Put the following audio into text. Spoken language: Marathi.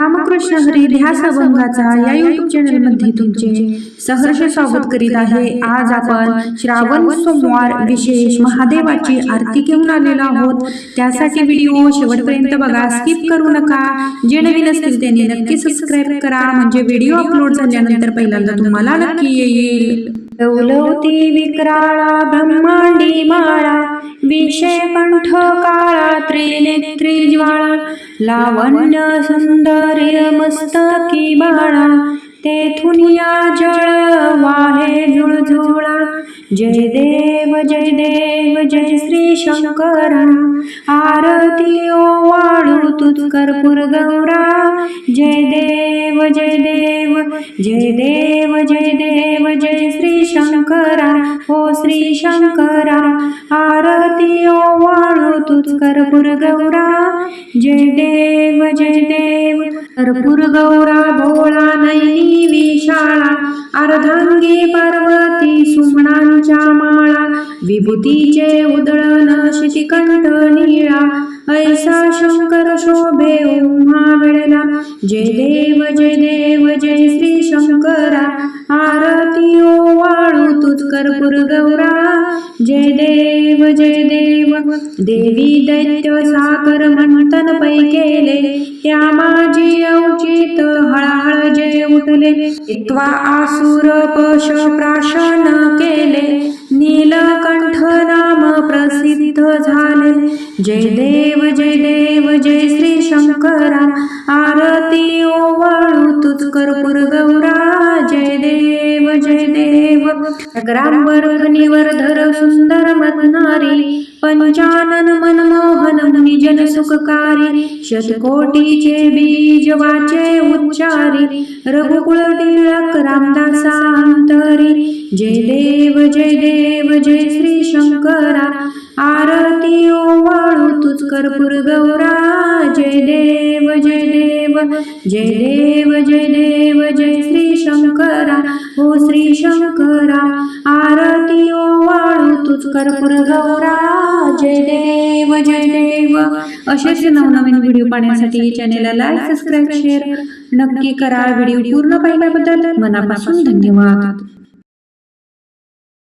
रामकृष्ण हरी ध्यास अभंगाचा या युट्यूब चॅनलमध्ये तुमचे सहर्ष स्वागत करीत आहे. आज आपण श्रावण सोमवार विशेष महादेवाची आरती घेऊन आलेलो आहोत. त्यासाठी व्हिडिओ शेवटपर्यंत बघा. स्किप करू नका. जे नवीन असतील त्यांनी नक्की सबस्क्राईब करा. म्हणजे व्हिडिओ अपलोड झाल्यानंतर पहिल्यांदा तुम्हाला नक्की येईल. लवलवती विक्राळा ब्रह्मांडी माळा विषय कंठ काळा त्रिनेत्री ज्वाळा लावण्य सुंदर्य मस्तकी बाळा तेथून या जळ वाहे झुळझुळा. जय देव जय देव जय श्री शंकरा. आरती ओ वाळू तुझ कर्पूर गौरा. जय देव जय देव जय देव जय देव जय श्री शंकरा. हो श्री शंकरा आरती ओ तुझ कर्पूर गौरा. जय देव जय देव. कर्पूर गौरा भोळा नैनी विशाळा. अर्धांगी पार्वती सुमणांच्या माळा. विभूतीचे उदळन शितिकंठ निळा. ऐसा शंकर शोभे उमा वेळेला. जय देव जय देव जय श्री शंकरा. आरती ओ वाळू तुझ कर्पूर गौरा. जय देव देव जय देव देवी दैत्य साकर मंथन पै केले त्या माझी औचित हळहळ जय उठले इत्वा आसुर पश प्राशन केले नीलकंठ नाम प्रसिद्ध झाले जय देव जय देव जय श्री शंकरा आरती ओवाळू तुझ कर्पूर गौरा ग्रामवर फणीवर धर सुंदर मतनारी पंचानन मनमोहन निजन सुखकारी शतकोटीचे बीज वाचे उच्चारी रघुकुळ टिळक रामदासांतरी जय देव जय देव जय श्री शंकरा आरती ओवाळू तुझ कर्पूर गौरा जय देव जय देव जय देव जय देव जय श्री शंकरा. हो श्री शंकरा आरती ओवाळू तुझ कर्पूर गौरा जय देव जय देव. असेच नवनवीन व्हिडिओ पाहण्यासाठी चॅनेलला लाईक सबस्क्राईब शेअर नक्की करा. व्हिडिओ पूर्ण पाहिल्याबद्दल मनापासून धन्यवाद.